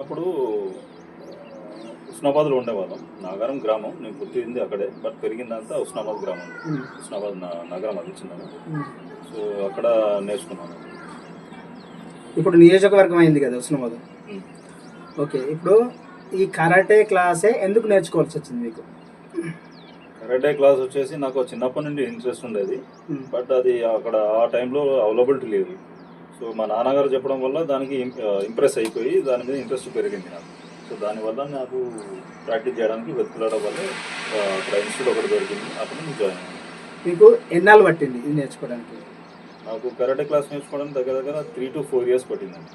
అప్పుడు ఉస్నాబాద్లో ఉండేవాళ్ళం. నాగారం గ్రామం. నేను పుట్టింది అక్కడే. బట్ పెరిగిందంతా ఉస్నాబాద్ గ్రామం. ఉస్నాబాద్ నా- నగరం అది చిన్నది. ఉమ్. సో అక్కడ నేర్చుకున్నాను. ఇప్పుడు నియోజకవర్గం అయింది కదా ఉస్మాబాద్ ఉమ్. ఓకే. ఇప్పుడు ఈ కరాటే క్లాసే ఎందుకు నేర్చుకోవాల్సి వచ్చింది మీకు? కరాటే క్లాస్ వచ్చేసి నాకు చిన్నప్పటి నుండి ఇంట్రెస్ట్ ఉండేది. బట్ అది అక్కడ ఆ టైంలో అవైలబిలిటీ లేదు. సో మా నాన్నగారు చెప్పడం వల్ల దానికి ఇంప్రెస్ అయిపోయి దాని మీద ఇంట్రెస్ట్ పెరిగింది నాకు. సో దానివల్ల నాకు ప్రాక్టీస్ చేయడానికి వెతుకులాడడం వల్ల అక్కడ ఇన్స్టిట్యూట్ ఒకటి దొరికింది. అక్కడ నేను జాయిన్ అయ్యాను. మీకు ఎన్నాళ్ళు పట్టింది ఇది నేర్చుకోవడానికి? నాకు కరాటే క్లాస్ నేర్చుకోవడానికి దగ్గర దగ్గర త్రీ టు ఫోర్ ఇయర్స్ పట్టిందండి.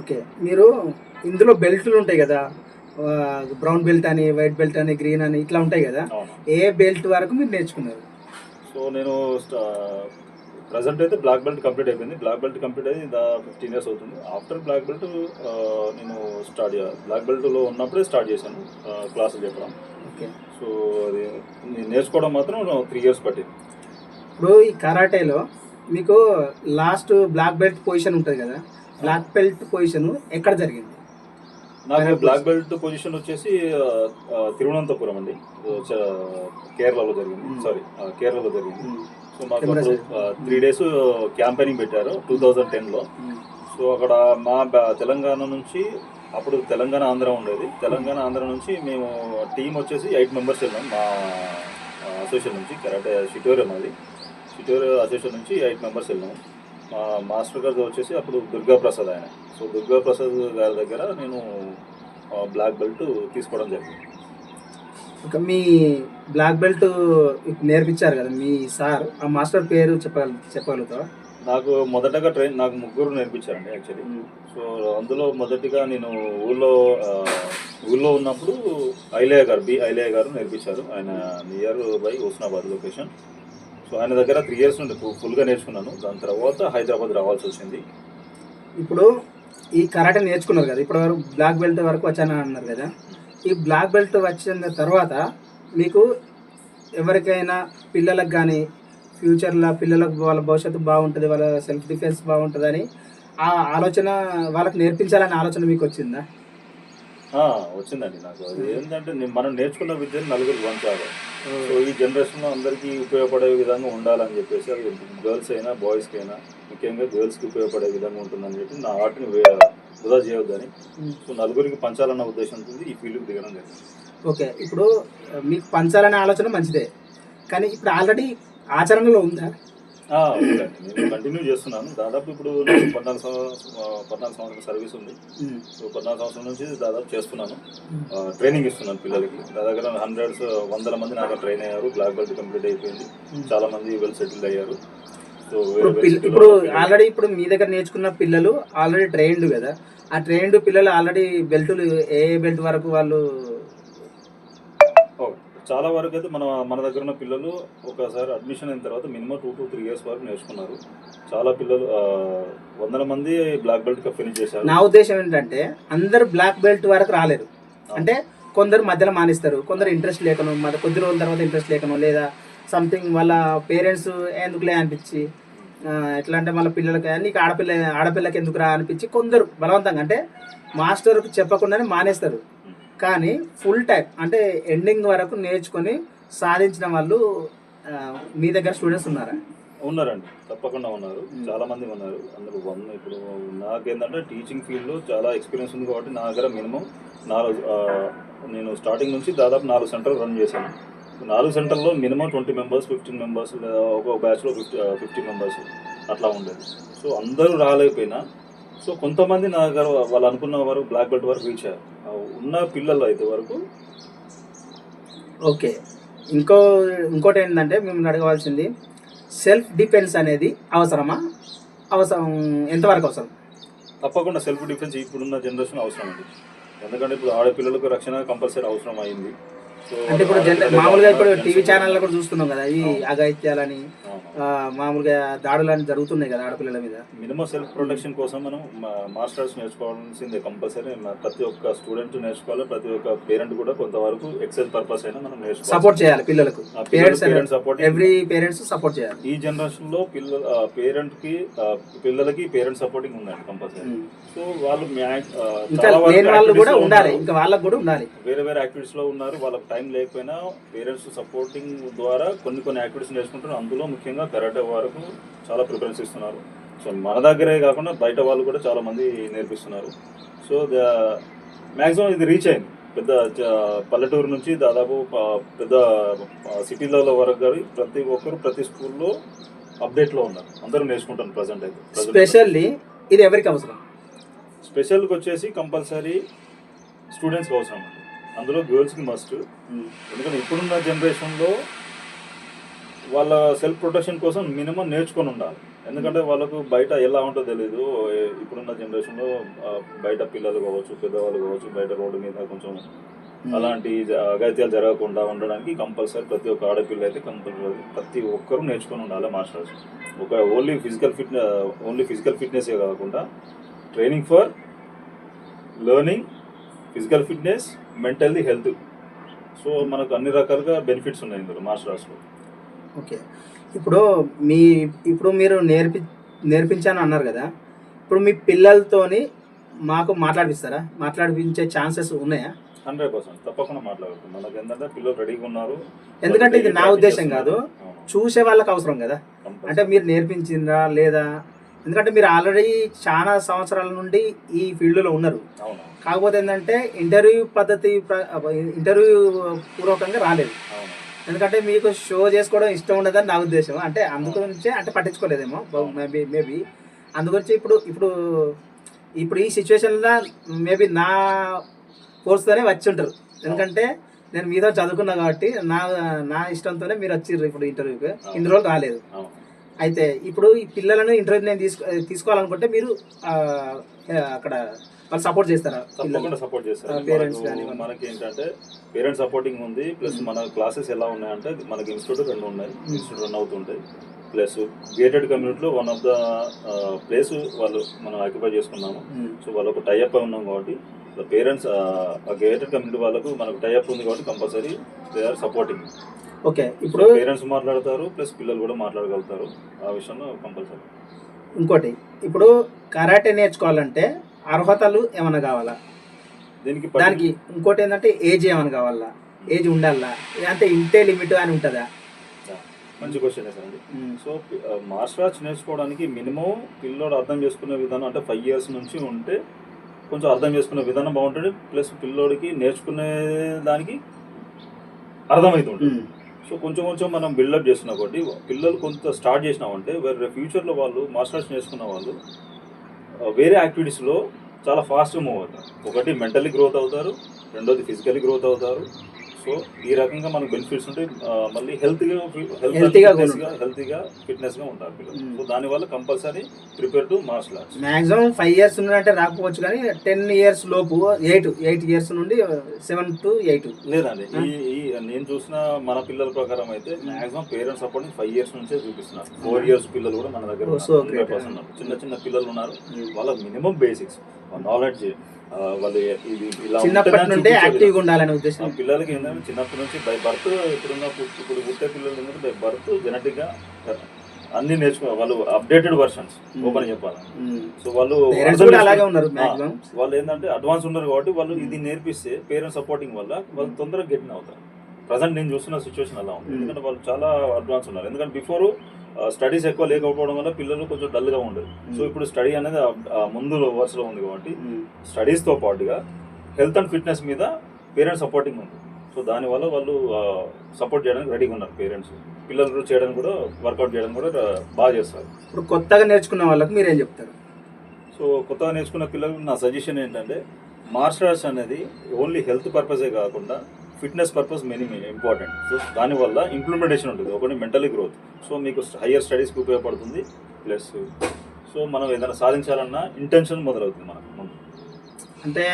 ఓకే. మీరు ఇందులో బెల్ట్లు ఉంటాయి కదా బ్రౌన్ బెల్ట్ అని వైట్ బెల్ట్ అని గ్రీన్ అని ఇట్లా ఉంటాయి కదా ఏ బెల్ట్ వరకు మీరు నేర్చుకున్నారు? సో నేను ప్రజెంట్ అయితే బ్లాక్ బెల్ట్ కంప్లీట్ అయిపోయింది. బ్లాక్ బెల్ట్ కంప్లీట్ అయ్యి ఫిఫ్టీన్ ఇయర్స్ అవుతుంది. ఆఫ్టర్ బ్లాక్ బెల్ట్ నేను స్టార్ట్ బ్లాక్ బెల్ట్లో ఉన్నప్పుడే స్టార్ట్ చేశాను క్లాసులు చెప్పడం. ఓకే. సో అది నేను నేర్చుకోవడం మాత్రం త్రీ ఇయర్స్ పట్టింది. ఇప్పుడు ఈ కరాటేలో మీకు లాస్ట్ బ్లాక్ బెల్ట్ పొజిషన్ ఉంటుంది కదా బ్లాక్ బెల్ట్ పొజిషన్ ఎక్కడ జరిగింది? నాకు బ్లాక్ బెల్ట్ పొజిషన్ వచ్చేసి తిరువనంతపురం అండి. కేరళలో జరిగింది. Hmm. సారీ కేరళలో జరిగింది. ఉమ్, సో మాకు త్రీ డేస్ క్యాంపెయినింగ్ పెట్టారు టూ థౌజండ్ టెన్లో సో అక్కడ మా తెలంగాణ నుంచి అప్పుడు తెలంగాణ ఆంధ్ర ఉండేది. తెలంగాణ ఆంధ్ర నుంచి మేము టీం వచ్చేసి ఎయిట్ మెంబర్స్ వెళ్ళాం మా అసోసియేషన్ నుంచి కరాటే షిటోరియా మాది షిటోరియా అసోసియేషన్ నుంచి ఎయిట్ మెంబర్స్ వెళ్ళాం. మా మాస్టర్ గారు వచ్చేసి అప్పుడు దుర్గా ప్రసాద్ ఆయన. సో దుర్గా ప్రసాద్ గారి దగ్గర నేను బ్లాక్ బెల్ట్ తీసుకోవడం జరిగింది. ఒక మీ బ్లాక్ బెల్ట్ నేర్పించారు కదా మీ సార్ ఆ మాస్టర్ పేరు చెప్పగల చెప్పగలుగుతావా? నాకు మొదటగా ట్రైన్ నాకు ముగ్గురు నేర్పించారండి యాక్చువల్లీ సో అందులో మొదటిగా నేను ఊళ్ళో ఊళ్ళో ఉన్నప్పుడు ఐలయ్య గారు బి ఐలయ్య గారు నేర్పించారు. ఆయన near by Husnabad location. So ఆయన దగ్గర త్రీ ఇయర్స్ నుండి ఫుల్గా నేర్చుకున్నాను. దాని తర్వాత హైదరాబాద్ రావాల్సి వచ్చింది. ఇప్పుడు ఈ కరాటే నేర్చుకున్నారు కదా ఇప్పుడు వరకు బ్లాక్ బెల్ట్ వరకు వచ్చాను అన్నారు కదా. ఈ బ్లాక్ బెల్ట్ వచ్చిన తర్వాత మీకు ఎవరికైనా పిల్లలకు కానీ ఫ్యూచర్లో పిల్లలకు వాళ్ళ భవిష్యత్తు బాగుంటుంది వాళ్ళ సెల్ఫ్ డిఫెన్స్ బాగుంటుందని ఆ ఆలోచన వాళ్ళకి నేర్పించాలనే ఆలోచన మీకు వచ్చిందా? వచ్చిందండి నాకు. అది ఏంటంటే నేను- మనం నేర్చుకున్న విద్యను నలుగురికి పంచాలి. సో ఈ జనరేషన్లో అందరికీ ఉపయోగపడే విధంగా ఉండాలని చెప్పేసి అది గర్ల్స్ అయినా బాయ్స్కి అయినా ముఖ్యంగా గర్ల్స్కి ఉపయోగపడే విధంగా ఉంటుందని చెప్పి నా ఆర్ట్ని వేయాలి. వృధా చేయొద్దని. సో నలుగురికి పంచాలన్న ఉద్దేశంతో ఈ ఫీల్డ్కి దిగడం జరిగింది. ఓకే ఇప్పుడు మీకు పంచాలనే ఆలోచన మంచిదే. కానీ ఇప్పుడు ఆల్రెడీ ఆచరణలో ఉందా. నేను కంటిన్యూ చేస్తున్నాను. దాదాపు ఇప్పుడు పద్నాలుగు సంవత్సరం పద్నాలుగు సంవత్సరాల సర్వీస్ ఉంది. సో పద్నాలుగు సంవత్సరాల నుంచి దాదాపు చేస్తున్నాను. ట్రైనింగ్ ఇస్తున్నాను పిల్లలకి. దగ్గర హండ్రెడ్స్ వందల మంది నాకు ట్రైన్ అయ్యారు. బ్లాక్ బెల్ట్ కంప్లీట్ అయిపోయింది. చాలా మంది వెల్ సెటిల్ అయ్యారు. ఇప్పుడు ఇప్పుడు ఆల్రెడీ ఇప్పుడు మీ దగ్గర నేర్చుకున్న పిల్లలు ఆల్రెడీ ట్రైన్డ్ కదా. ఆ ట్రైన్డ్ పిల్లలు ఆల్రెడీ బెల్టులు ఏ బెల్ట్ వరకు వాళ్ళు చాలా వరకు అయితే మన మన దగ్గర ఉన్న పిల్లలు ఒకసారి అడ్మిషన్ అయిన తర్వాత minimum two to three years వరకు నేర్చుకున్నారు. చాలా పిల్లలు వందల మంది బ్లాక్ బెల్ట్ ఫినిష్ చేశారు. నా ఉద్దేశం ఏంటంటే అందరు బ్లాక్ బెల్ట్ వరకు రాలేరు. అంటే కొందరు మధ్యలో మానేస్తారు కొందరు ఇంట్రెస్ట్ లేకను మరి కొద్ది రోజుల తర్వాత ఇంట్రెస్ట్ లేకను లేదా సంథింగ్ వాళ్ళ పేరెంట్స్ ఎందుకులే అనిపించి ఎట్లా అంటే వాళ్ళ పిల్లలకి నీకు ఆడపిల్ల ఆడపిల్లకి ఎందుకురా అనిపించి కొందరు బలవంతంగా అంటే మాస్టర్కి చెప్పకుండానే మానేస్తారు. కానీ ఫుల్ టైం అంటే ఎండింగ్ వరకు నేర్చుకొని సాధించిన వాళ్ళు మీ దగ్గర స్టూడెంట్స్ ఉన్నారా? ఉన్నారండి. తప్పకుండా ఉన్నారు. చాలా మంది ఉన్నారు. అందులో వన్ ఇప్పుడు నాకేంటంటే టీచింగ్ ఫీల్డ్లో చాలా ఎక్స్పీరియన్స్ ఉంది కాబట్టి నా దగ్గర మినిమం నాలుగు నేను స్టార్టింగ్ నుంచి దాదాపు నాలుగు సెంటర్లు రన్ చేశాను. నాలుగు సెంటర్లో minimum twenty members fifteen members లేదా ఒక బ్యాచ్లో ఫిఫ్టీ ఫిఫ్టీ మెంబర్స్ అట్లా ఉండేది. సో అందరూ రాలేకపోయినా సో కొంతమంది నా దగ్గర వాళ్ళు అనుకున్న వరకు బ్లాక్ బెల్ట్ వరకు రీచ్ అయ్యారు. ఉన్న పిల్లలు అయితే వరకు ఓకే. ఇంకో ఇంకోటి ఏంటంటే మేము అడగవలసింది సెల్ఫ్ డిఫెన్స్ అనేది అవసరమా? అవసరం ఎంతవరకు అవసరం? తప్పకుండా సెల్ఫ్ డిఫెన్స్ ఇప్పుడున్న జనరేషన్ అవసరం అండి. ఎందుకంటే ఇప్పుడు ఆడపిల్లలకు రక్షణ కంపల్సరీ అవసరం అయింది. అంటే ఇప్పుడు మామూలుగా ఇప్పుడు టీవీ ఛానల్లో కూడా చూస్తున్నాం కదా ఈ. ఆ, మామూలుగా దాడులు అని జరుగుతున్నాయి కదా ఆడపిల్లల మీద. మినిమం సెల్ఫ్ ప్రొటెక్షన్ కోసం మనం మాస్టర్స్ నేర్చుకోవాల్సిందే కంపల్సరీ. ప్రతి ఒక్క స్టూడెంట్ నేర్చుకోవాలి ప్రతి ఒక్క పేరెంట్ కూడా కొంతవరకు ఎక్సైజ్ పర్పస్ అయినా మనం నేర్చుకోవాలి. సపోర్ట్ చేయాలి పిల్లలకు. పిల్లలు parents support every parents support చేయాలి. ఈ జనరేషన్లో పిల్ల పేరెంట్కి పిల్లలకి పేరెంట్ సపోర్టింగ్ ఉందండి కంపల్సరీ. సో వాళ్ళు వాళ్ళు కూడా ఉండాలి. ఇంకా వాళ్ళకు కూడా ఉండాలి. వేరే వేరే యాక్టివిటీస్లో ఉన్నారు. వాళ్ళకి టైం లేకపోయినా పేరెంట్స్ సపోర్టింగ్ ద్వారా కొన్ని కొన్ని యాక్టివిటీస్ నేర్చుకుంటారు అందులో ముఖ్యంగా కరాటే వరకు చాలా ప్రిఫరెన్స్ ఇస్తున్నారు. సో మన దగ్గరే కాకుండా బయట వాళ్ళు కూడా చాలా మంది నేర్పిస్తున్నారు. సో మ్యాక్సిమం ఇది రీచ్ అయింది. పెద్ద పల్లెటూరు నుంచి దాదాపు పెద్ద సిటీలలో వరకు కానీ ప్రతి ఒక్కరు ప్రతి స్కూల్లో అప్డేట్లో ఉన్నారు. అందరూ నేర్చుకుంటారు ప్రజెంట్ అయితే. స్పెషల్లీ ఇది ఎవరికి అవసరం? స్పెషల్కి వచ్చేసి కంపల్సరీ స్టూడెంట్స్కి అవసరం అండి. అందులో గర్ల్స్కి మస్ట్ ఎందుకంటే ఇప్పుడున్న జనరేషన్లో వాళ్ళ సెల్ఫ్ ప్రొటెక్షన్ కోసం మినిమం నేర్చుకొని ఉండాలి. ఎందుకంటే వాళ్ళకు బయట ఎలా ఉంటుందో తెలియదు ఇప్పుడున్న జనరేషన్లో బయట పిల్లలు కావచ్చు పెద్దవాళ్ళు కావచ్చు బయట రోడ్డు మీద కొంచెం అలాంటి అఘాయిత్యాలు జరగకుండా ఉండడానికి కంపల్సరీ ప్రతి ఒక్క ఆడపిల్ల అయితే కంపల్సరీ ప్రతి ఒక్కరూ నేర్చుకొని ఉండాలి మార్షల్ ఒక only physical fitness only physical ఫిట్నెసే కాకుండా training for learning physical fitness mentally health. So మనకు అన్ని రకాలుగా బెనిఫిట్స్ ఉన్నాయి ఇందులో మార్షల్ ఆర్ట్స్లో ఓకే. ఇప్పుడు మీ ఇప్పుడు మీరు నేర్పి నేర్పించాను అన్నారు కదా ఇప్పుడు మీ పిల్లలతోని మాకు మాట్లాడిస్తారా మాట్లాడిపించే ఛాన్సెస్ ఉన్నాయా? Hundred percent. తప్పకుండా మాట్లాడుతుంది మనకి ఏంటంటే పిల్లలు రెడీగా ఉన్నారు. ఎందుకంటే ఇది నా ఉద్దేశం కాదు. చూసే వాళ్ళకి అవసరం కదా. అంటే మీరు నేర్పించిందా లేదా? ఎందుకంటే మీరు ఆల్రెడీ చాలా సంవత్సరాల నుండి ఈ ఫీల్డ్లో ఉన్నారు. కాకపోతే ఏంటంటే ఇంటర్వ్యూ పద్ధతి ఇంటర్వ్యూ పూర్వకంగా రాలేదు. ఎందుకంటే మీకు షో చేసుకోవడం ఇష్టం ఉండదని నా ఉద్దేశం. అంటే అందుగురించే అంటే పట్టించుకోలేదేమో. మేబీ మేబీ అందుగురించి ఇప్పుడు ఇప్పుడు ఇప్పుడు ఈ సిచ్యువేషన్లో మేబీ నా కోర్స్తోనే వచ్చి ఉంటారు. ఎందుకంటే నేను మీతో చదువుకున్నా కాబట్టి నా నా ఇష్టంతోనే మీరు వచ్చిర్రు ఇప్పుడు ఇంటర్వ్యూకి ఇన్ని రోజులు రాలేదు. అయితే ఇప్పుడు ఈ పిల్లలను ఇంటర్వ్యూ నేను తీసుకో తీసుకోవాలనుకుంటే మీరు అక్కడ వాళ్ళు సపోర్ట్ చేస్తారా తప్పకుండా సపోర్ట్ చేస్తారు parents మనకు- ఏంటంటే పేరెంట్స్ సపోర్టింగ్ ఉంది ప్లస్. మన క్లాసెస్ ఎలా ఉన్నాయంటే మనకి ఇన్స్టిట్యూట్ రెండు ఉన్నాయి. ఇన్స్టిట్యూట్ రన్ అవుతుంటాయి ప్లస్ గేటెడ్ కమ్యూనిటీలో వన్ ఆఫ్ ద ప్లేస్ వాళ్ళు మనం ఆక్యుపై చేసుకున్నాము. సో వాళ్ళకు టైఅప్ ఉన్నాం కాబట్టి పేరెంట్స్ ఆ గేటెడ్ కమ్యూనిటీ వాళ్ళకు మనకు టైఅప్ ఉంది కాబట్టి compulsory they are supporting okay ఇప్పుడు పేరెంట్స్ మాట్లాడతారు ప్లస్ పిల్లలు కూడా మాట్లాడగలుగుతారు. ఆ విషయంలో కంపల్సరీ. ఇంకోటి ఇప్పుడు కరాటే నేర్చుకోవాలంటే అర్హతలు ఏమైనా కావాలా? దీనికి దానికి ఇంకోటి ఏంటంటే ఏజ్ ఏమైనా కావాలా? ఏజ్ ఉండాలా? అంటే ఇంతే లిమిట్ అని ఉంటుందా? మంచి క్వశ్చన్ అండి సో మార్షల్ ఆర్ట్స్ నేర్చుకోవడానికి మినిమం పిల్లోడు అర్థం చేసుకునే విధానం అంటే ఫైవ్ ఇయర్స్ నుంచి ఉంటే కొంచెం అర్థం చేసుకునే విధానం బాగుంటుంది ప్లస్ పిల్లోడికి నేర్చుకునే దానికి అర్థమవుతుంటుంది. సో కొంచెం కొంచెం మనం బిల్డప్ చేస్తున్నా కాబట్టి పిల్లలు కొంత స్టార్ట్ చేసినామంటే వేరే ఫ్యూచర్లో వాళ్ళు మార్షల్ ఆర్ట్స్ నేర్చుకున్న వాళ్ళు వేరే యాక్టివిటీస్లో చాలా ఫాస్ట్గా మూవ్ అవుతారు. ఒకటి మెంటల్లీ గ్రోత్ అవుతారు రెండోది ఫిజికల్లీ గ్రోత్ అవుతారు సో ఈ రకంగా మనకు బెనిఫిట్స్ ఉంటాయి. ఆ, మళ్ళీ హెల్త్గా హెల్త్గా హెల్తీగా ఫిట్నెస్గా ఉంటారు పిల్లలు. Mm. సో దానివల్ల compulsory prepare to martial arts maximum five years ఉన్నట్టే రాకపోవచ్చు కానీ టెన్ ఇయర్స్ లోపు ఎయిట్ ఎయిట్ ఇయర్స్ నుండి సెవెన్ టు ఎయిట్ లేదండి. ఈ ఈ నేను చూసిన మన పిల్లల ప్రకారం అయితే maximum parents support five years నుంచే చూపిస్తున్నారు. ఫోర్ ఇయర్స్ పిల్లలు కూడా మన దగ్గర Oh, ఉన్నారు. so 100% great. ఉన్నారు. చిన్న చిన్న పిల్లలు ఉన్నారు. వాళ్ళ మినిమం బేసిక్స్ నాలెడ్జ్ వాళ్ళు ఇది ఇలా చిన్నప్పటి నుండే యాక్టివ్గా ఉండాలనే ఉద్దేశం. పిల్లలకి ఏంటంటే చిన్నప్పటి నుంచి బై బర్త్ ఇప్పుడున్న ఇప్పుడు పుట్టే పిల్లలు ఏంటంటే బై బర్త్ జెనెటిక్గా అన్ని నేర్చుకో వాళ్ళు అప్డేటెడ్ వర్షన్స్. ఓపెన్ చెప్పాలి. సో వాళ్ళు అలాగే ఉన్నారు వాళ్ళు ఏంటంటే అడ్వాన్స్ ఉన్నారు కాబట్టి వాళ్ళు ఇది నేర్పిస్తే పేరెంట్స్ సపోర్టింగ్ వల్ల వాళ్ళు తొందరగా గెట్టిన అవుతారు. ప్రజెంట్ నేను చూస్తున్న సిచ్యువేషన్ అలా ఉంది. ఎందుకంటే వాళ్ళు చాలా అడ్వాన్స్ ఉన్నారు. ఎందుకంటే బిఫోర్ స్టడీస్ ఎక్కువ లేకపోవడం వల్ల పిల్లలు కొంచెం dull గా ఉండదు సో. ఇప్పుడు స్టడీ అనేది ముందు వరుసలో ఉంది కాబట్టి స్టడీస్తో పాటుగా హెల్త్ అండ్ ఫిట్నెస్ మీద పేరెంట్స్ సపోర్టింగ్ ఉంది. సో దానివల్ల వాళ్ళు సపోర్ట్ చేయడానికి రెడీగా ఉన్నారు పేరెంట్స్ పిల్లలు చేయడానికి కూడా వర్కౌట్ చేయడానికి కూడా బాగా చేస్తారు. ఇప్పుడు కొత్తగా నేర్చుకున్న వాళ్ళకి మీరేం చెప్తారు? సో కొత్తగా నేర్చుకున్న పిల్లలకు నా సజెషన్ ఏంటంటే మార్షల్ ఆర్ట్స్ అనేది ఓన్లీ హెల్త్ పర్పసే కాకుండా fitness purpose many important. So దానివల్ల ఇంప్లిమెంటేషన్ ఉంటుంది ఒకటి మెంటలీ గ్రోత్. సో మీకు హయ్యర్ స్టడీస్కి ఉపయోగపడుతుంది ప్లస్ సో మనం ఏదైనా సాధించాలన్నా ఇంటెన్షన్ మొదలవుతుంది మనకు ముందు. అంటే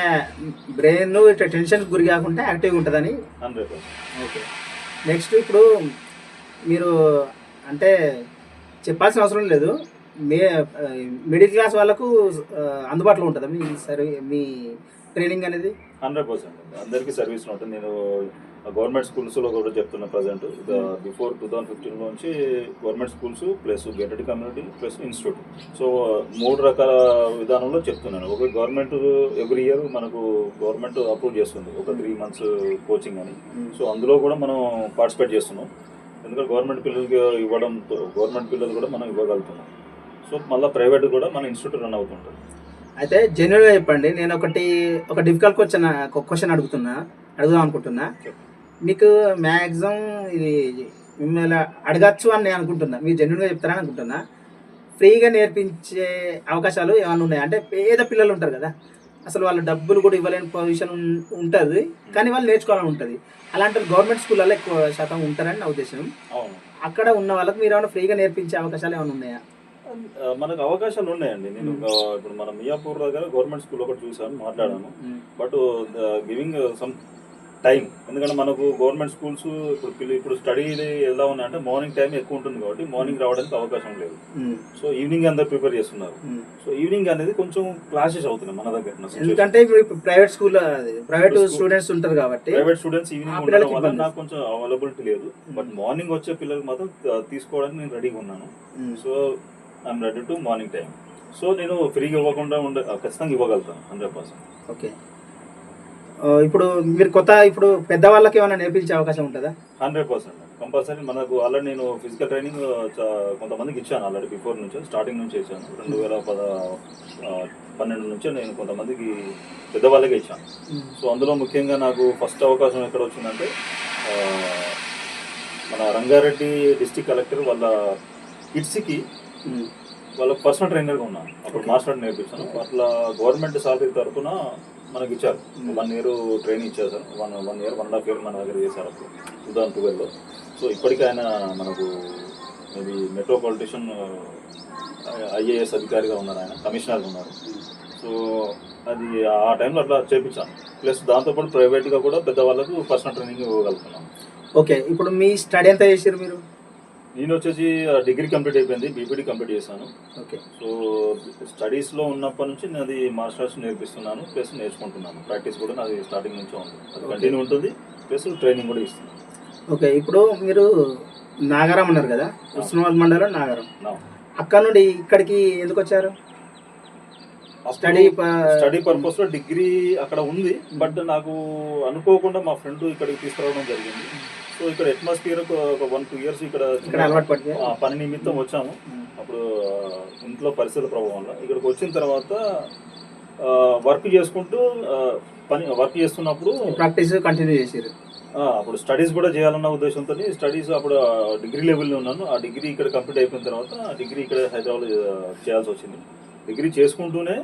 బ్రెయిన్ ఇట్లా టెన్షన్ గురి కాకుండా యాక్టివ్గా ఉంటుందని? Hundred okay. నెక్స్ట్ ఇప్పుడు మీరు అంటే చెప్పాల్సిన అవసరం లేదు. మే మిడిల్ క్లాస్ వాళ్ళకు అందుబాటులో ఉంటుందా మీ సర్వీ మీ ట్రైనింగ్ అనేది? హండ్రెడ్ పర్సెంట్ అందరికీ సర్వీస్ ఉంటుంది. నేను గవర్నమెంట్ స్కూల్స్లో కూడా చెప్తున్నా present. Before two thousand fifteen నుంచి government schools plus gated community plus institute. So మూడు రకాల విధానంలో చెప్తున్నాను. ఒక గవర్నమెంట్ ఎవ్రీ ఇయర్ మనకు గవర్నమెంట్ అప్రూవ్ చేస్తుంది. ఒక త్రీ మంత్స్ కోచింగ్ అని. సో అందులో కూడా మనం పార్టిసిపేట్ చేస్తున్నాం. ఎందుకంటే గవర్నమెంట్ పిల్లలకి ఇవ్వడం గవర్నమెంట్ పిల్లలు కూడా మనం ఇవ్వగలుగుతున్నాం. సో మళ్ళీ ప్రైవేట్ కూడా మన ఇన్స్టిట్యూట్ రన్ అవుతుంటుంది. అయితే జెన్యున్గా చెప్పండి. నేను ఒకటి ఒక డిఫికల్ట్ క్వశ్చన్ క్వశ్చన్ అడుగుతున్నా అడుగుదాం అనుకుంటున్నా. మీకు మ్యాక్సిమం ఇది మిమ్మల్ని అడగచ్చు అని నేను అనుకుంటున్నా. మీరు జెన్యున్గా చెప్తారని అనుకుంటున్నా. ఫ్రీగా నేర్పించే అవకాశాలు ఏమైనా ఉన్నాయి? అంటే పేద పిల్లలు ఉంటారు కదా. అసలు వాళ్ళు డబ్బులు కూడా ఇవ్వలేని పొజిషన్ ఉంటుంది. కానీ వాళ్ళు నేర్చుకోవాలని ఉంటుంది. అలాంటి గవర్నమెంట్ స్కూళ్ళల్లో ఎక్కువ శాతం ఉంటారని నా ఉద్దేశం. అక్కడ ఉన్న వాళ్ళకి మీరు ఏమైనా ఫ్రీగా నేర్పించే అవకాశాలు ఏమైనా ఉన్నాయా? మనకు అవకాశాలు ఉన్నాయండి. నేను ఇప్పుడు మన మియాపూర్ దగ్గర గవర్నమెంట్ స్కూల్ ఒకటి చూసాను మాట్లాడాను. బట్ గివింగ్ సమ్ టైం ఎందుకంటే మనకు గవర్నమెంట్ స్కూల్స్ ఇప్పుడు ఇప్పుడు స్టడీ ఎలా ఉన్నాయంటే మార్నింగ్ టైం ఎక్కువ ఉంటుంది కాబట్టి మార్నింగ్ రావడానికి అవకాశం లేదు. సో ఈవినింగ్ అందరు ప్రిపేర్ చేస్తున్నారు. సో ఈవినింగ్ అనేది కొంచెం క్లాసెస్ అవుతున్నాయి మన దగ్గర ఎందుకంటే ప్రైవేట్ స్కూల్ ప్రైవేట్ స్టూడెంట్స్ ఉంటారు కాబట్టి ప్రైవేట్ స్టూడెంట్స్ ఈవినింగ్ ఉండడం వల్ల. నాకు కొంచెం అవైలబిలిటీ లేదు. బట్ మార్నింగ్ వచ్చే పిల్లలకి మాత్రం తీసుకోవడానికి నేను రెడీగా ఉన్నాను. So I'm ready to morning time so నేను ఫ్రీగా ఇవ్వకుండా ఉండే ఖచ్చితంగా ఇవ్వగలుగుతాను హండ్రెడ్ పర్సెంట్ ఓకే ఇప్పుడు మీరు కొత్త ఇప్పుడు పెద్దవాళ్ళకి ఏమైనా నేర్పించే అవకాశం ఉంటుందా? హండ్రెడ్ పర్సెంట్ కంపల్సరీ మనకు ఆల్రెడీ నేను ఫిజికల్ ట్రైనింగ్ కొంతమందికి ఇచ్చాను ఆల్రెడీ బిఫోర్ నుంచి స్టార్టింగ్ నుంచి ఇచ్చాను. రెండు వేల పద పన్నెండు నుంచి నేను కొంతమందికి పెద్దవాళ్ళకి ఇచ్చాను. సో అందులో ముఖ్యంగా నాకు ఫస్ట్ అవకాశం ఎక్కడ వచ్చిందంటే మన రంగారెడ్డి డిస్టిక్ కలెక్టర్ వాళ్ళ కిడ్స్కి వాళ్ళ పర్సనల్ ట్రైనర్గా ఉన్నాను అప్పుడు. మాస్టర్ నేర్పించాను అట్లా గవర్నమెంట్ సాలరీ తరఫున మనకి ఇచ్చారు. వన్ ఇయర్ ట్రైనింగ్ ఇచ్చారు sir. One one year one and half year మన దగ్గర చేశారు అప్పుడు. టూ థౌసండ్ ట్వెల్వ్లో సో ఇప్పటికీ ఆయన మనకు మేబీ మెట్రోపాలిటిషన్ ఐఏఎస్ అధికారిగా ఉన్నారు ఆయన. కమిషనర్గా ఉన్నారు. సో అది ఆ టైంలో అట్లా చేపించాను. ప్లస్ దాంతోపాటు ప్రైవేట్గా కూడా పెద్దవాళ్ళకు పర్సనల్ ట్రైనింగ్ ఇవ్వగలుగుతున్నాను. ఓకే. ఇప్పుడు మీ స్టడీ ఎంత చేసారు మీరు? నేను వచ్చేసి డిగ్రీ కంప్లీట్ అయిపోయింది బీపీడీ కంప్లీట్ చేశాను. ఓకే. సో స్టడీస్లో ఉన్నప్పటి నుంచి నాది మార్షల్ ఆర్ట్స్ నేర్పిస్తున్నాను ప్లస్ నేర్చుకుంటున్నాను. ప్రాక్టీస్ కూడా నాది స్టార్టింగ్ నుంచే ఉంది. అది. కంటిన్యూ ఉంటుంది ప్లస్ ట్రైనింగ్ కూడా ఇస్తున్నాను ఓకే ఇప్పుడు మీరు నాగారం అన్నారు కదా? ఉస్మానాబాద్ మండలం నాగారం. అక్కడ నుండి ఇక్కడికి ఎందుకు వచ్చారు? స్టడీ స్టడీ పర్పస్లో డిగ్రీ అక్కడ ఉంది బట్ నాకు అనుకోకుండా మా ఫ్రెండ్ ఇక్కడికి తీసుకురావడం జరిగింది. సో ఇక్కడ అట్మాస్ఫియర్ ఒక వన్ టూ ఇయర్స్ ఇక్కడ పని నిమిత్తం వచ్చాము. అప్పుడు ఇంట్లో పరిస్థితుల ప్రభావం వల్ల. ఇక్కడికి వచ్చిన తర్వాత వర్క్ చేసుకుంటూ పని వర్క్ చేస్తున్నప్పుడు ప్రాక్టీస్ కంటిన్యూ చేసారు అప్పుడు స్టడీస్ కూడా చేయాలన్న ఉద్దేశంతో స్టడీస్ అప్పుడు డిగ్రీ లెవెల్లో ఉన్నాను. ఆ డిగ్రీ ఇక్కడ కంప్లీట్ అయిపోయిన తర్వాత డిగ్రీ ఇక్కడ హైదరాబాద్ చేయాల్సి వచ్చింది. డిగ్రీ చేసుకుంటూనే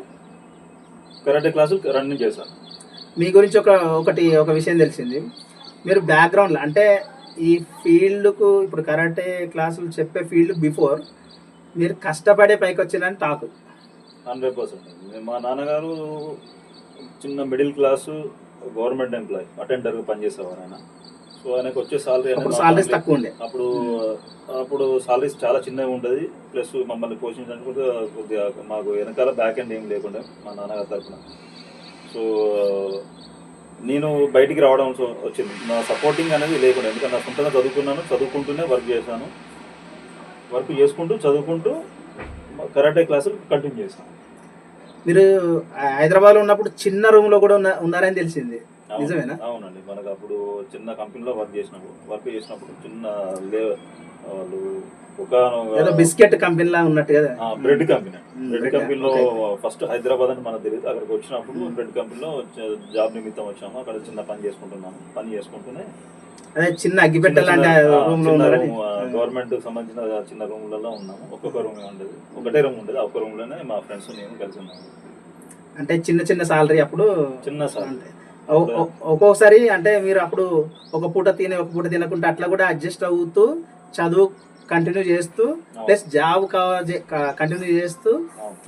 కరాటే క్లాసులు రన్నింగ్ చేశాను. మీ గురించి ఒక ఒకటి ఒక విషయం తెలిసింది. మీరు బ్యాక్గ్రౌండ్ అంటే ఈ ఫీల్డ్కు ఇప్పుడు కరాటే క్లాసులు చెప్పే ఫీల్డ్ బిఫోర్ మీరు కష్టపడే పైకి వచ్చిందని టాక్ హండ్రెడ్ పర్సెంట్ మా నాన్నగారు చిన్న middle class government employee attender పనిచేసేవారు ఆయన. సో ఆయనకు వచ్చే సాలరీ సాలరీస్ తక్కువ ఉండే. అప్పుడు అప్పుడు సాలరీస్ చాలా చిన్నగా ఉండేది. ప్లస్ మమ్మల్ని పోషించడానికి కూడా కొద్దిగా మాకు వెనకాల బ్యాక్ ఎండ్ ఏం లేకుండా మా నాన్నగారి తరఫున సో నేను బయటికి రావడం వచ్చింది. నా సపోర్టింగ్ అనేది లేకుండా ఎందుకంటే నా సొంతంగా చదువుకున్నాను చదువుకుంటూనే వర్క్ చేశాను. వర్క్ చేసుకుంటూ చదువుకుంటూ కరాటే క్లాసులు కంటిన్యూ చేశాను. మీరు హైదరాబాద్లో ఉన్నప్పుడు చిన్న రూమ్లో కూడా ఉన్న ఉన్నారని తెలిసింది. నిజమేనా? అవునండి. మనకు అప్పుడు చిన్న కంపెనీలో వర్క్ చేసినప్పుడు వర్క్ చేసినప్పుడు చిన్న వాళ్ళు ఏదో బిస్కెట్ కంపెనీలా ఉన్నట్టు కదా. బ్రెడ్ కంపెనీ బ్రెడ్ కంపెనీలో. ఫస్ట్ హైదరాబాద్ అని మనకు తెలియదు. అక్కడికి వచ్చినప్పుడు. బ్రెడ్ కంపెనీలో జాబ్ నిమిత్తం వచ్చాము. అక్కడ చిన్న పని చేసుకుంటున్నాను పని చేసుకుంటూనే అదే చిన్న అగ్గిపెట్ట లాంటి రూమ్లో గవర్నమెంట్ సంబంధించిన చిన్న రూమ్లలో ఉన్నాము. ఒక్కొక్క రూమ్ ఉండేది. ఒకటే రూమ్ ఉండేది. ఒక్క రూమ్లోనే మా ఫ్రెండ్స్ నేను కలిసి ఉన్నాము. అంటే చిన్న చిన్న సాలరీ అప్పుడు చిన్న ఒ- ఒక్కొక్కసారి అంటే మీరు అప్పుడు ఒక పూట తినే ఒక పూట తినకుండా అట్లా కూడా అడ్జస్ట్ అవుతూ చదువు కంటిన్యూ చేస్తూ ప్లస్ జాబ్ కంటిన్యూ చేస్తూ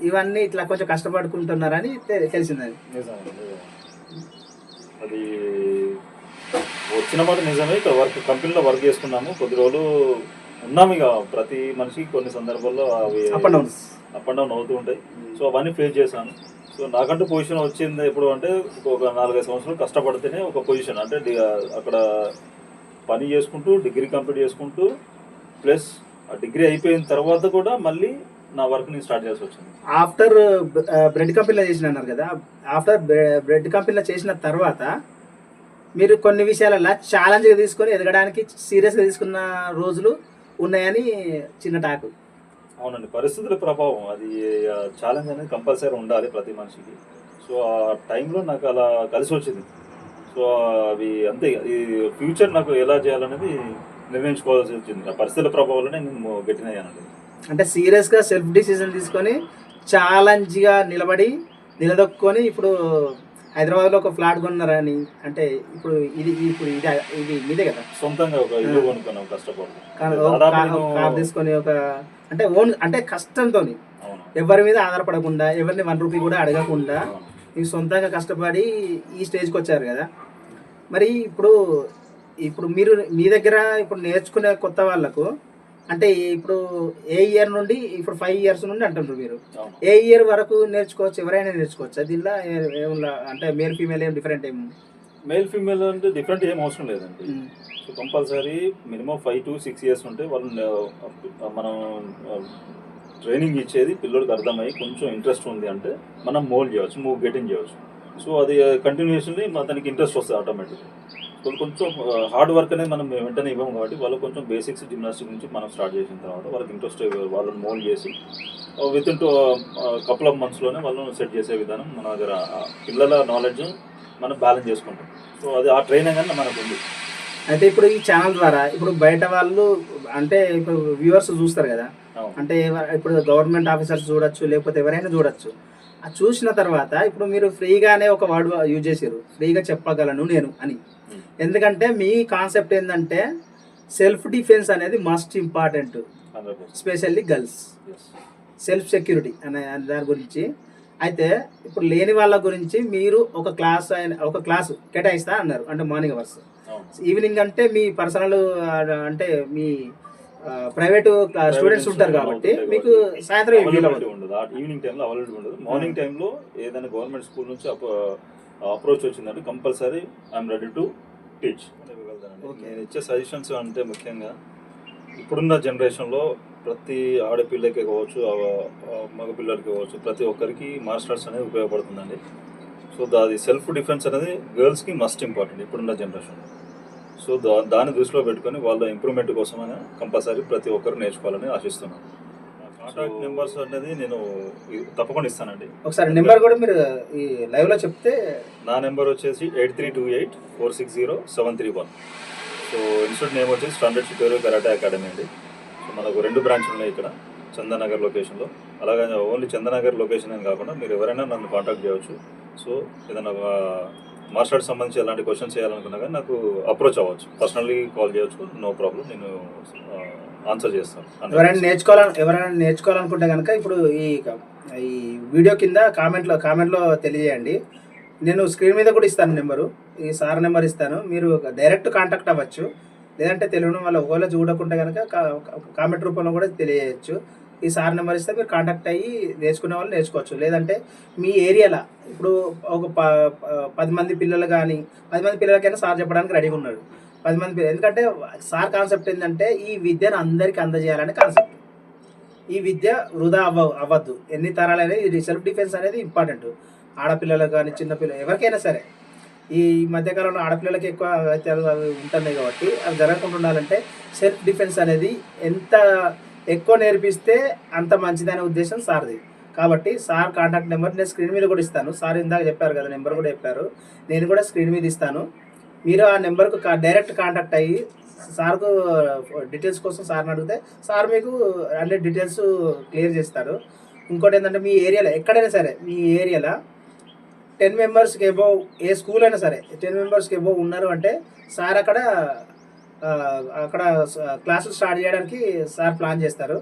ఇవన్నీ ఇట్లా కొంచెం కష్టపడుకుంటున్నారని తె- తెలిసిందని నిజమే నిజమే. అది వచ్చిన మాట నిజమే ఇక్కడ వర్క్ కంపెనీలో వర్క్ చేసుకున్నాము కొద్ది రోజులు ఉన్నాం ఇక. ప్రతి మనిషికి కొన్ని సందర్భాల్లో అవి up and downs up and down అవుతూ ఉంటాయి. సో అవన్నీ ఫేస్ చేశాను. సో నాకంటూ పొజిషన్ వచ్చింది ఎప్పుడు అంటే ఒక నాలుగైదు సంవత్సరాలు కష్టపడితేనే ఒక పొజిషన్ అంటే అక్కడ పని చేసుకుంటూ డిగ్రీ కంప్లీట్ చేసుకుంటూ ప్లస్ ఆ డిగ్రీ అయిపోయిన తర్వాత కూడా మళ్ళీ నా వర్క్ నేను స్టార్ట్ చేయాల్సి వచ్చింది. ఆఫ్టర్ బ్రెడ్ కంపెనీలో చేసిన అన్నారు కదా ఆఫ్టర్ బ్రెడ్ కంపెనీలో చేసిన తర్వాత మీరు కొన్ని విషయాలలో ఛాలెంజ్గా తీసుకొని ఎదగడానికి సీరియస్గా తీసుకున్న రోజులు ఉన్నాయని చిన్న టాక్ అవునండి పరిస్థితుల ప్రభావం. అది ఛాలెంజ్ అనేది కంపల్సరీ ఉండాలి ప్రతి మనిషికి. సో ఆ టైంలో నాకు అలా కలిసి వచ్చింది. సో అవి అంతే. ఈ ఫ్యూచర్ నాకు ఎలా చేయాలనేది నిర్ణయించుకోవాల్సి వచ్చింది. ఆ పరిస్థితుల ప్రభావంలోనే నేను గట్టినయ్యానండి అంటే సీరియస్గా సెల్ఫ్ డిసిజన్ తీసుకొని ఛాలెంజ్గా నిలబడి నిలదొక్కుని ఇప్పుడు హైదరాబాద్లో ఒక ఫ్లాట్ కొన్నారని అంటే ఇప్పుడు ఇది ఇప్పుడు ఇది ఇది మీదే కదా? సొంతంగా ఒక ఇల్లు కొనుక్కున్నాం కష్టపడి. తీసుకొని ఒక అంటే ఓన్ అంటే కష్టంతో ఎవరి మీద ఆధారపడకుండా ఎవరిని వన్ రూపీ కూడా అడగకుండా. మీరు సొంతంగా కష్టపడి ఈ స్టేజ్కి వచ్చారు కదా. మరి ఇప్పుడు ఇప్పుడు మీరు మీ దగ్గర ఇప్పుడు నేర్చుకునే కొత్త వాళ్ళకు అంటే ఇప్పుడు ఏ ఇయర్ నుండి ఇప్పుడు ఫైవ్ ఇయర్స్ నుండి అంటున్నారు మీరు. ఏ ఇయర్ వరకు నేర్చుకోవచ్చు ఎవరైనా నేర్చుకోవచ్చు? దీనిలో ఏ- ఏముందా? అంటే మేల్ ఫీమేల్ ఏం డిఫరెంట్ ఏం? మేల్ ఫీమేల్ అంటే డిఫరెంట్ ఏం అవసరం లేదండి. So compulsory minimum five to six years ఉంటే వాళ్ళని ఆ, మనం ట్రైనింగ్ ఇచ్చేది పిల్లడికి అర్థమయ్యి కొంచెం ఇంట్రెస్ట్ ఉంది అంటే మనం మోల్డ్ చేయవచ్చు మూవ్ గెటింగ్ చేయవచ్చు. సో అది కంటిన్యూషన్లీ అతనికి ఇంట్రెస్ట్ వస్తుంది ఆటోమేటిక్ సో కొంచెం హార్డ్ వర్క్ అనేది మనం వెంటనే ఇవ్వము కాబట్టి వాళ్ళు కొంచెం బేసిక్స్ జిమ్నాస్టిక్ నుంచి మనం స్టార్ట్ చేసిన తర్వాత వాళ్ళకి ఇంట్రెస్ట్ వాళ్ళని మోల్డ్ చేసి with in two couple of మంత్స్లోనే వాళ్ళని సెట్ చేసే విధానం మన దగ్గర పిల్లల నాలెడ్జ్ మనం బ్యాలెన్స్ చేసుకుంటాం. సో అది ఆ ట్రైనింగ్ అనేది మనకు ఉంది. అయితే ఇప్పుడు ఈ ఛానల్ ద్వారా ఇప్పుడు బయట వాళ్ళు అంటే ఇప్పుడు వ్యూవర్స్ చూస్తారు కదా. అంటే ఇప్పుడు గవర్నమెంట్ ఆఫీసర్స్ చూడొచ్చు లేకపోతే ఎవరైనా చూడొచ్చు. చూసిన తర్వాత ఇప్పుడు మీరు ఫ్రీగానే ఒక వర్డ్ యూజ్ చేసారు ఫ్రీగా చెప్పగలను నేను అని. ఎందుకంటే మీ కాన్సెప్ట్ ఏంటంటే సెల్ఫ్ డిఫెన్స్ అనేది must important. 100%. Specially girls. Self security అనే దాని గురించి. అయితే ఇప్పుడు లేని వాళ్ళ గురించి మీరు ఒక క్లాస్ ఒక క్లాసు కేటాయిస్తా అన్నారు. అంటే మార్నింగ్ అవర్స్. ఈవినింగ్ అంటే మీ పర్సనల్ అంటే మీ ప్రైవేట్ స్టూడెంట్స్ ఉంటారు కాబట్టి మీకు సాయంత్రం ఈవినింగ్ టైంలో అవైలబిలిటీ ఉండదు. మార్నింగ్ టైంలో ఏదైనా గవర్నమెంట్ స్కూల్ నుంచి అప్రోచ్ వచ్చిందంటే compulsory I'm ready to teach. నేను ఇచ్చే సజెషన్స్ అంటే ముఖ్యంగా ఇప్పుడున్న జనరేషన్లో ప్రతి ఆడపిల్లకి కావచ్చు ఆ- ఆ మగ పిల్లలకి కావచ్చు ప్రతి ఒక్కరికి మార్షల్ ఆర్ట్స్ అనేది ఉపయోగపడుతుందండి. సో అది సెల్ఫ్ డిఫెన్స్ అనేది గర్ల్స్కి మస్ట్ ఇంపార్టెంట్ ఇప్పుడున్న జనరేషన్ సో దా దాన్ని దృష్టిలో పెట్టుకొని వాళ్ళ ఇంప్రూవ్మెంట్ కోసమైనా కంపల్సరీ ప్రతి ఒక్కరు నేర్చుకోవాలని ఆశిస్తున్నాను. కాంటాక్ట్ నెంబర్స్ అనేది నేను తప్పకుండా ఇస్తానండి. ఒకసారి నెంబర్ కూడా మీరు ఈ లైవ్లో చెప్తే నా నెంబర్ వచ్చేసి eight three two eight four six zero seven three one. So institute name వచ్చేసి స్టాండర్డ్ షిపేరు కరాటే అకాడమీ అండి. సో మనకు రెండు బ్రాంచ్లు ఉన్నాయి ఇక్కడ చందనగర్ లొకేషన్లో అలాగే ఓన్లీ చందనగర్ లొకేషన్ అని కాకుండా మీరు ఎవరైనా నన్ను కాంటాక్ట్ చేయవచ్చు సో ఏదైనా మార్షల్ ఆర్ట్స్ సంబంధించి ఎలాంటి క్వశ్చన్స్ చేయాలనుకున్నా కానీ నాకు అప్రోచ్ అవ్వచ్చు. పర్సనల్లీ కాల్ చేయవచ్చు నో ప్రాబ్లం నేను ఆన్సర్ చేస్తాను. ఎవరైనా నేర్చుకోవాలని ఎవరైనా నేర్చుకోవాలనుకుంటే కనుక ఇప్పుడు ఈ ఈ వీడియో కింద కామెంట్లో కామెంట్లో తెలియజేయండి. నేను స్క్రీన్ మీద కూడా ఇస్తాను నెంబరు. ఈ సార్ నెంబర్ ఇస్తాను. మీరు డైరెక్ట్ కాంటాక్ట్ అవ్వచ్చు. లేదంటే తెలియడం వల్ల ఒకవేళ చూడకుంటే కనుక కామెంట్ రూపంలో కూడా తెలియజేయచ్చు. ఈ సార్ నెంబర్ ఇస్తే మీరు కాంటాక్ట్ అయ్యి నేర్చుకునే వాళ్ళు నేర్చుకోవచ్చు. లేదంటే మీ ఏరియాలో ఇప్పుడు ఒక పది మంది పిల్లలు కానీ పది మంది పిల్లలకైనా సార్ చెప్పడానికి రెడీగా ఉన్నాడు. పది మంది పిల్లలు ఎందుకంటే సార్ కాన్సెప్ట్ ఏంటంటే ఈ విద్యను అందరికీ అందజేయాలనే కాన్సెప్ట్ ఈ విద్య వృధా అవ్వ అవ్వద్దు. ఎన్ని తరాలైనా ఇది సెల్ఫ్ డిఫెన్స్ అనేది ఇంపార్టెంట్ ఆడపిల్లలకు కానీ చిన్నపిల్లలు ఎవరికైనా సరే. ఈ మధ్యకాలంలో ఆడపిల్లలకి ఎక్కువ హత్యలు ఉంటున్నాయి కాబట్టి అవి జరగకుండా ఉండాలంటే సెల్ఫ్ డిఫెన్స్ అనేది ఎంత ఎక్కువ నేర్పిస్తే అంత మంచిదనే ఉద్దేశం సార్ది. కాబట్టి సార్ కాంటాక్ట్ నెంబర్ నేను స్క్రీన్ మీద కూడా ఇస్తాను. సార్ ఇందాక చెప్పారు కదా నెంబర్ కూడా చెప్పారు. నేను కూడా స్క్రీన్ మీద ఇస్తాను. మీరు ఆ నెంబర్కు డైరెక్ట్ కాంటాక్ట్ అయ్యి సార్కు డీటెయిల్స్ కోసం సార్ని అడిగితే సార్ మీకు అన్ని డీటెయిల్స్ క్లియర్ చేస్తారు. ఇంకోటి ఏంటంటే మీ ఏరియాలో ఎక్కడైనా సరే మీ ఏరియాలో టెన్ మెంబర్స్కి ఎబోవ్ ఏ స్కూల్ అయినా సరే టెన్ మెంబర్స్కి ఎబోవ్ ఉన్నారు అంటే సార్ అక్కడ అక్కడ క్లాసులు స్టార్ట్ చేయడానికి సార్ ప్లాన్ చేస్తారు.